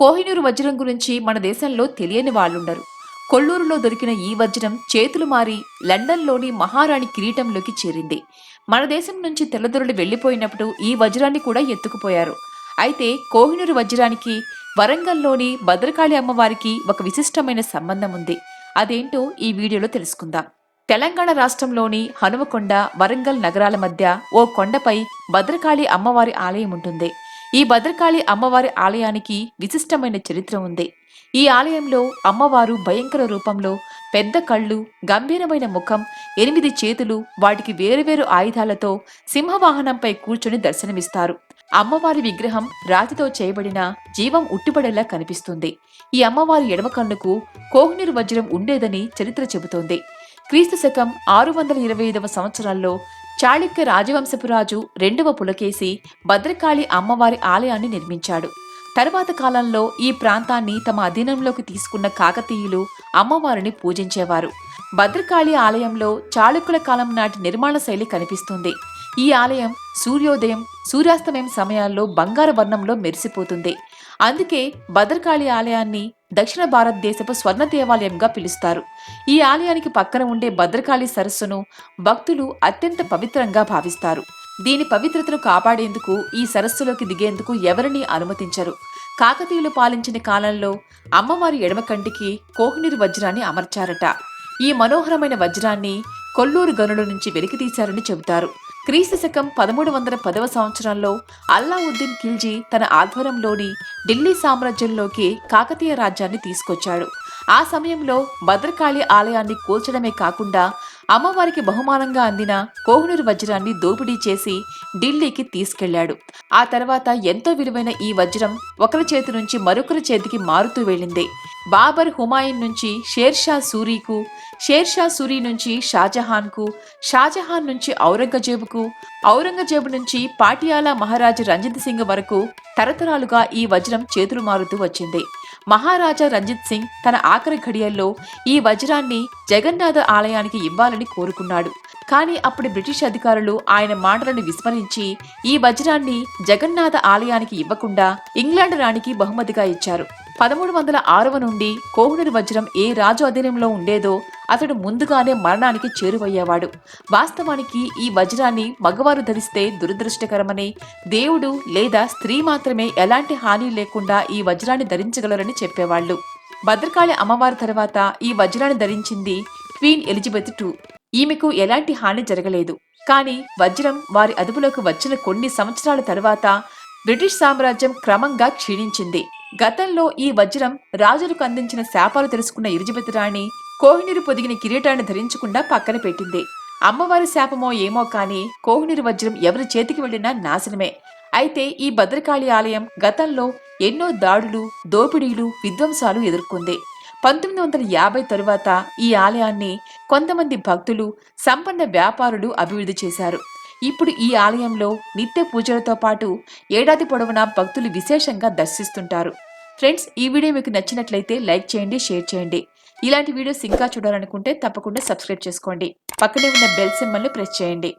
కోహినూరు వజ్రం గురించి మన దేశంలో తెలియని వాళ్ళుండరు. కొల్లూరులో దొరికిన ఈ వజ్రం చేతులు మారి లండన్లోని మహారాణి కిరీటంలోకి చేరింది. మన దేశం నుంచి తెల్లదొరలు వెళ్ళిపోయినప్పుడు ఈ వజ్రాన్ని కూడా ఎత్తుకుపోయారు. అయితే కోహినూరు వజ్రానికి వరంగల్లోని భద్రకాళి అమ్మవారికి ఒక విశిష్టమైన సంబంధం ఉంది. అదేంటో ఈ వీడియోలో తెలుసుకుందాం. తెలంగాణ రాష్ట్రంలోని హనుమకొండ వరంగల్ నగరాల మధ్య ఓ కొండపై భద్రకాళి అమ్మవారి ఆలయం ఉంటుంది. ఈ భద్రకాళి అమ్మవారి ఆలయానికి విశిష్టమైన చరిత్ర ఉంది. ఈ ఆలయంలో అమ్మవారు భయంకర రూపంలో పెద్ద కళ్ళు గంభీరమైన ముఖం ఎనిమిది చేతులు వాటికి వేరువేరు ఆయుధాలతో సింహవాహనంపై కూర్చొని దర్శనమిస్తారు. అమ్మవారి విగ్రహం రాతితో చేయబడిన జీవం ఉట్టిపడేలా కనిపిస్తుంది. ఈ అమ్మవారి ఎడమ కన్నుకు కోహినూరు వజ్రం ఉండేదని చరిత్ర చెబుతోంది. క్రీస్తు శకం ఆరు వందల ఇరవై ఐదవ సంవత్సరాల్లో చాళుక్య రాజవంశపు రాజు రెండవ పులకేసి భద్రకాళి అమ్మవారి ఆలయాన్ని నిర్మించాడు. తరువాత కాలంలో ఈ ప్రాంతాన్ని తమ అధీనంలోకి తీసుకున్న కాకతీయులు అమ్మవారిని పూజించేవారు. భద్రకాళి ఆలయంలో చాళుక్యుల కాలం నాటి నిర్మాణ శైలి కనిపిస్తుంది. ఈ ఆలయం సూర్యోదయం సూర్యాస్తమయం సమయాల్లో బంగారు వర్ణంలో మెరిసిపోతుంది. అందుకే భద్రకాళి ఆలయాన్ని దక్షిణ భారతదేశపు స్వర్ణ దేవాలయంగా పిలుస్తారు. ఈ ఆలయానికి పక్కన ఉండే భద్రకాళి సరస్సును భక్తులు అత్యంత పవిత్రంగా భావిస్తారు. దీని పవిత్రతను కాపాడేందుకు ఈ సరస్సులోకి దిగేందుకు ఎవరినీ అనుమతించరు. కాకతీయులు పాలించిన కాలంలో అమ్మవారి ఎడమ కంటికి కోహినూరు వజ్రాన్ని అమర్చారట. ఈ మనోహరమైన వజ్రాన్ని కొల్లూరు గనుల నుంచి వెలికితీశారని చెబుతారు. క్రీస్తు శకం పదమూడు వందల పదవ సంవత్సరంలో అల్లావుద్దీన్ ఖిల్జీ తన ఆధ్వర్యంలోని ఢిల్లీ సామ్రాజ్యంలోకి కాకతీయ రాజ్యాన్ని తీసుకొచ్చాడు. ఆ సమయంలో భద్రకాళి ఆలయాన్ని కూల్చడమే కాకుండా అమ్మవారికి బహుమానంగా అందిన కోహినూరు వజ్రాన్ని దోపిడీ చేసి ఢిల్లీకి తీసుకెళ్ళాడు. ఆ తర్వాత ఎంతో విలువైన ఈ వజ్రం ఒకరి చేతి నుంచి మరొకరి చేతికి మారుతూ వెళ్ళింది. బాబర్ హుమాయూన్ నుంచి షేర్షా సూరీకు షేర్షా సూరీ నుంచి షాజహాన్కు షాజహాన్ నుంచి ఔరంగజేబుకు ఔరంగజేబు నుంచి పాటియాలా మహారాజు రంజిత్ సింగ్ వరకు తరతరాలుగా ఈ వజ్రం చేతులు మారుతూ వచ్చింది. మహారాజా రంజిత్ సింగ్ తన ఆఖరి ఘడియల్లో ఈ వజ్రాన్ని జగన్నాథ ఆలయానికి ఇవ్వాలని కోరుకున్నాడు. కానీ అప్పుడు బ్రిటిష్ అధికారులు ఆయన మాటలను విస్మరించి ఈ వజ్రాన్ని జగన్నాథ ఆలయానికి ఇవ్వకుండా ఇంగ్లాండ్ రాణికి బహుమతిగా ఇచ్చారు. పదమూడు వందల ఆరవ నుండి కోహినూరు వజ్రం ఏ రాజు అధీనంలో ఉండేదో అతడు ముందుగానే మరణానికి చేరువయ్యేవాడు. వాస్తవానికి ఈ వజ్రాన్ని మగవారు ధరిస్తే దురదృష్టకరమని దేవుడు లేదా స్త్రీ మాత్రమే ఎలాంటి హాని లేకుండా ఈ వజ్రాన్ని ధరించగలరని చెప్పేవాళ్ళు. భద్రకాళి అమ్మవారి తర్వాత ఈ వజ్రాన్ని ధరించింది క్వీన్ ఎలిజబెత్ టూ. ఈమెకు ఎలాంటి హాని జరగలేదు. కానీ వజ్రం వారి అదుపులోకి వచ్చిన కొన్ని సంవత్సరాల తర్వాత బ్రిటిష్ సామ్రాజ్యం క్రమంగా క్షీణించింది. గతంలో ఈ వజ్రం రాజులకు అందించిన శాపాలు తెలుసుకున్న ఎలిజబెత్ రాణి కోహినూరు పొదిగిన కిరీటాన్ని ధరించకుండా పక్కన పెట్టింది. అమ్మవారి శాపమో ఏమో కానీ కోహినూరు వజ్రం ఎవరి చేతికి వెళ్ళినా నాశనమే. అయితే ఈ భద్రకాళి ఆలయం గతంలో ఎన్నో దాడులు దోపిడీలు విధ్వంసాలు ఎదుర్కొంది. పంతొమ్మిది వందల యాభై తరువాత ఈ ఆలయాన్ని కొంతమంది భక్తులు సంపన్న వ్యాపారులు అభివృద్ధి చేశారు. ఇప్పుడు ఈ ఆలయంలో నిత్య పూజలతో పాటు ఏడాది పొడవునా భక్తులు విశేషంగా దర్శిస్తుంటారు. ఫ్రెండ్స్ ఈ వీడియో మీకు నచ్చినట్లయితే లైక్ చేయండి షేర్ చేయండి. ఇలాంటి వీడియోస్ ఇంకా చూడాలనుకుంటే తప్పకుండా సబ్స్క్రైబ్ చేసుకోండి. పక్కనే ఉన్న బెల్ సింబల్ను ప్రెస్ చేయండి.